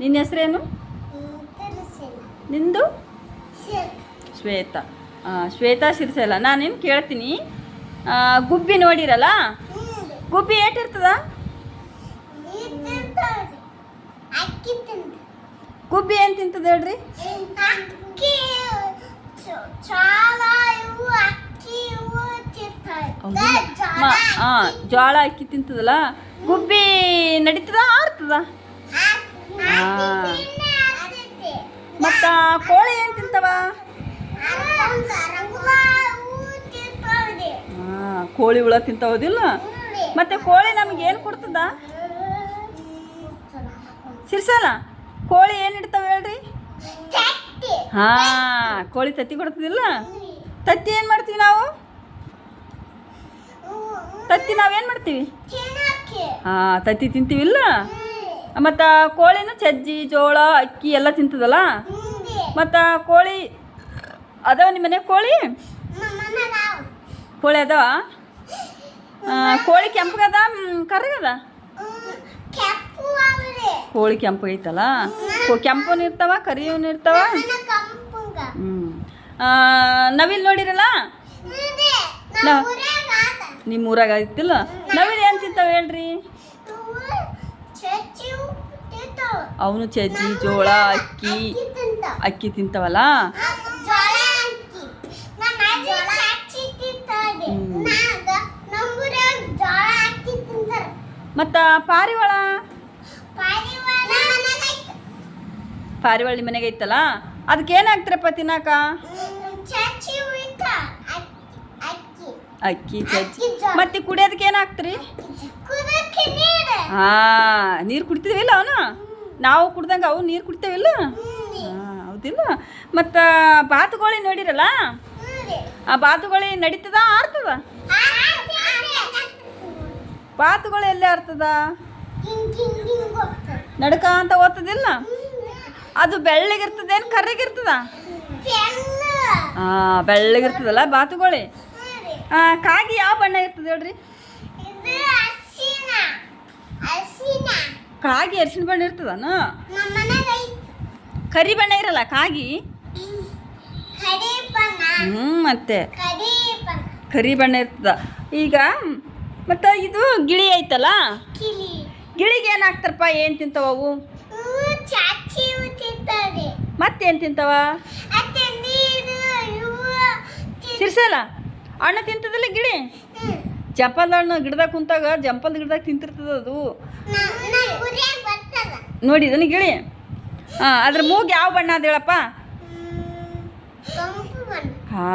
ನಿನ್ನ ಹೆಸರೇನು? ನಿಂದು? ಶ್ವೇತಾ. ಶ್ವೇತಾ ಶಿರ್ಸೆಲ್ಲ ನಾನೇನು ಕೇಳ್ತೀನಿ ಗುಬ್ಬಿ ನೋಡಿರಲ್ಲ? ಗುಬ್ಬಿ ಏಟಿರ್ತದ? ಗುಬ್ಬಿ ಏನು ತಿಂತದ ಹೇಳ್ರಿ? ಆ, ಜೋಳ ಅಕ್ಕಿ ತಿಂತದಲ್ಲ? ಗುಬ್ಬಿ ನಡೀತದ ಆರ್ತದ? ಮತ್ತು ಕೋಳಿ ಏನು ತಿಂತವ? ಕೋಳಿ ಹುಳ ತಿಂತಾವದಿಲ್ಲ? ಮತ್ತೆ ಕೋಳಿ ನಮ್ಗೆ ಏನು ಕೊಡ್ತದ? ಸಿರ್ಸಲ್ಲ ಕೋಳಿ ಏನು ಇಡ್ತಾವೆ ಹೇಳ್ರಿ? ಹಾ ಕೋಳಿ ತತ್ತಿ ಕೊಡ್ತದಿಲ್ಲ? ತತ್ತಿ ಏನು ಮಾಡ್ತೀವಿ ನಾವು? ತತ್ತಿ ನಾವೇನು ಮಾಡ್ತೀವಿ? ಹಾಂ ತತ್ತಿ ತಿಂತೀವಿಲ್ಲ? ಮತ್ತು ಕೋಳಿನ ಸಜ್ಜಿ ಜೋಳ ಅಕ್ಕಿ ಎಲ್ಲ ತಿಂತದಲ್ಲ? ಮತ್ತು ಕೋಳಿ ಅದಾವ ನಿಮ್ಮ ಮನೆ ಕೋಳಿ? ಕೋಳಿ ಅದಾವ? ಕೋಳಿ ಕೆಂಪಗದ ಕರ್ಗದ ಕೋಳಿ ಕೆಂಪು ಐತಲ್ಲ? ಕೋಳಿ ಕೆಂಪಗೈತಲ್ಲ ಕೋ- ಕೆಂಪುನು ಇರ್ತಾವ ಕರಿಯವನು ಇರ್ತಾವ? ಹ್ಞೂ ನವಿಲ್ ನೋಡಿರಲ್ಲ? ನಿಮ್ಮ ಊರಾಗ ಐತಿಲ್ಲ? ನವಿಲ್ ಏನು ತಿಂತಾವ ಹೇಳ್ರಿ ಇವು ಚಚ್ಚಿ ತಿಂತಾವ ಅವನು ಚಜ್ಜಿ ಜೋಳ ಅಕ್ಕಿ. ಅಕ್ಕಿ ತಿಂತವಲ್ಲ? ಮತ್ತ ಪಾರಿವಾಳ? ಪಾರಿವಾಳ ನಮ್ಮ ಮನೆಗೆ ಐತಲ್ಲ? ಅದಕ್ಕೆ ಏನಾಗ್ತಾರಪ್ಪ ತಿನ್ನಾಕ ಅಕ್ಕಿ ಚಜ್ಜಿ. ಮತ್ತೆ ಕುಡಿಯೋದಕ್ಕೆ ಏನು ಹಾ ನೀರು ಕುಡಿತೀವಿ ಇಲ್ಲ ಅವನು? ನಾವು ಕುಡ್ದಂಗೆ ಅವು ನೀರು ಕುಡಿತೇವಿಲ್ಲ? ಹೌದಿಲ್ಲ? ಮತ್ತು ಬಾತುಗೋಳಿ ನೋಡಿರಲ್ಲ? ಆ ಬಾತುಗೋಳಿ ನಡೀತದ, ಆರ್ತದ? ಬಾತುಗಳು ಎಲ್ಲಿ ಆರ್ತದ. ನಡ್ಕ ಅಂತ ಓದ್ತದಿಲ್ಲ? ಅದು ಬೆಳ್ಳಗಿರ್ತದೇನು ಕರ್ರಗಿರ್ತದ. ಹಾಂ ಬೆಳ್ಳಗಿರ್ತದಲ್ಲ ಬಾತುಗೋಳಿ ಕಾಗಿ ಯಾವ ಬಣ್ಣ ಇರ್ತದೆ ಹೇಳ್ರಿ? ಕಾಗಿ ಅರಿಶಿನ ಬಣ್ಣ ಇರ್ತದನ. ಕರಿ ಬಣ್ಣ ಇರಲ್ಲ ಕಾಗಿ? ಹ್ಞೂ ಮತ್ತೆ? ಕರಿ ಬಣ್ಣ. ಇರ್ತದ. ಈಗ ಮತ್ತು ಇದು ಗಿಳಿ ಐತಲ್ಲ? ಗಿಳಿಗೆ ಏನು ಹಾಕ್ತಾರಪ್ಪ ಏನು ತಿಂತಾವ ಅವು ಮತ್ತೇನು ತಿಂತಾವ? ಸಿರ್ಸಲ್ಲ? ಹಣ್ಣು ತಿಂತದಲ್ಲ ಗಿಳಿ? ಹ್ಮ್. ಜಂಪಲ್ದ ಹಣ್ಣು ಗಿಡದಾಗ ಕುಂತಾಗ ಜಂಪಲ್ ಗಿಡದಾಗ ತಿಂತಿರ್ತದ ಅದು. ನೋಡಿ ನನಗೆ ಹೇಳಿ. ಬರ್ತದ ನೋಡಿದನ ಗಿಳಿ ಹಾಂ ಅದ್ರ ಮೂಗ್ ಯಾವ ಬಣ್ಣ ಅದ ಹೇಳಪ್ಪ? ಹಾ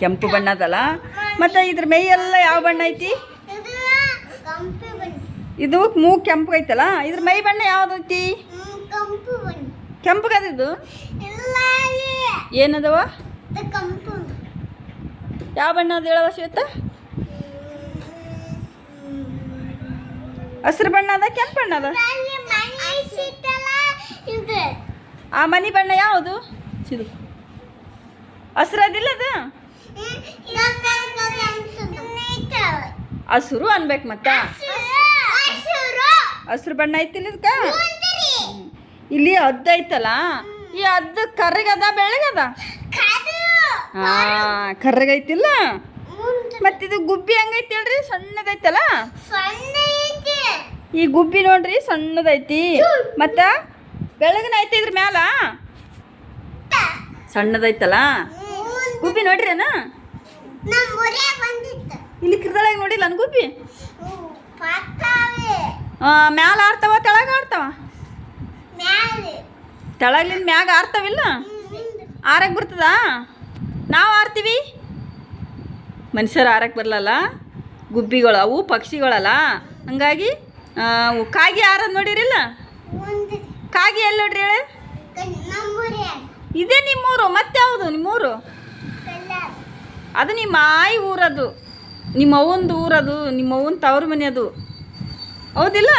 ಕೆಂಪು ಬಣ್ಣ ಅದಲ್ಲ. ಮತ್ತು ಇದ್ರ ಮೈಯೆಲ್ಲ ಯಾವ ಬಣ್ಣ ಐತಿ? ಇದು ಮೂಗ್ ಕೆಂಪು ಐತಲ್ಲ ಇದ್ರ ಮೈ ಬಣ್ಣ ಯಾವ್ದೈತಿ ಕೆಂಪಗದಿದ್ದು. ಏನದವ? ಯಾವ ಬಣ್ಣ ಅದ ಹೇಳವ ಶ್ವೇತ? ಹಸಿರು ಬಣ್ಣ ಅದ ಕೆಂಪು ಬಣ್ಣ ಅದ ಆ ಮನಿ ಬಣ್ಣ ಯಾವುದು ಸಿದು ಹಸಿರು ಅದಿಲ್ಲ ಅದು ಹಸಿರು ಅನ್ಬೇಕು ಮತ್ತ ಹಸಿರು. ಬಣ್ಣ ಐತಿಲ್ಲ ಇದಕ್ಕ. ಇಲ್ಲಿ ಅದ್ದ ಐತಲ್ಲ ಈ ಅದ್ದ ಕರ್ರಗದ ಬೆಳಗದ ಕರ್ರಗೈತಿಲ್ಲ. ಮತ್ತಿದು ಗುಬ್ಬಿ ಹಂಗೈತಿ ಹೇಳ್ರಿ ಸಣ್ಣದೈತಲ್ಲ. ಈ ಗುಬ್ಬಿ ನೋಡ್ರಿ, ಸಣ್ಣದೈತಿ. ಮತ್ತ ಬೆಳಗಿನ ಐತಿ ಇದ್ರ ಮ್ಯಾಲ? ಸಣ್ಣದೈತಲ್ಲ? ಗುಬ್ಬಿ ನೋಡ್ರಿ ಬಂದಿತ್ತು. ಇಲ್ಲಿ ಕಿರ್ದಳಾಗ ನೋಡಿಲ್ಲ ನನ್ ಗುಬ್ಬಿ? ಮ್ಯಾಲ ಆಡ್ತಾವ, ತೆಳಗ ಮ್ಯಾಲೆ. ತೆಳಗ್ಲಿಂದ ಮ್ಯಾಗ ಆರ್ತವಿಲ್ಲ. ಆರಕ್ಕೆ ಬರ್ತದ? ನಾವು ಆಡ್ತೀವಿ. ಮನುಷ್ಯರು ಆರಕ್ಕೆ ಬರಲಲ್ಲ? ಗುಬ್ಬಿಗಳು, ಅವು ಪಕ್ಷಿಗಳಲ್ಲ? ಹಂಗಾಗಿ ಕಾಗಿ ಯಾರದ್ ನೋಡಿರಿಲ್ಲ. ಕಾಗಿ ಎಲ್ಲಿ ನೋಡ್ರಿ ಹೇಳಿ. ಇದೇ ನಿಮ್ಮೂರು ಮತ್ತೆ ಯಾವುದು ನಿಮ್ಮೂರು. ಅದು ನಿಮ್ಮ ಆಯಿ ಊರದು ನಿಮ್ಮ ಅವ್ವಂದು ಊರದು ನಿಮ್ಮ ಅವ್ವನ ತವ್ರ ಮನೆ ಅದು ಹೌದಿಲ್ಲ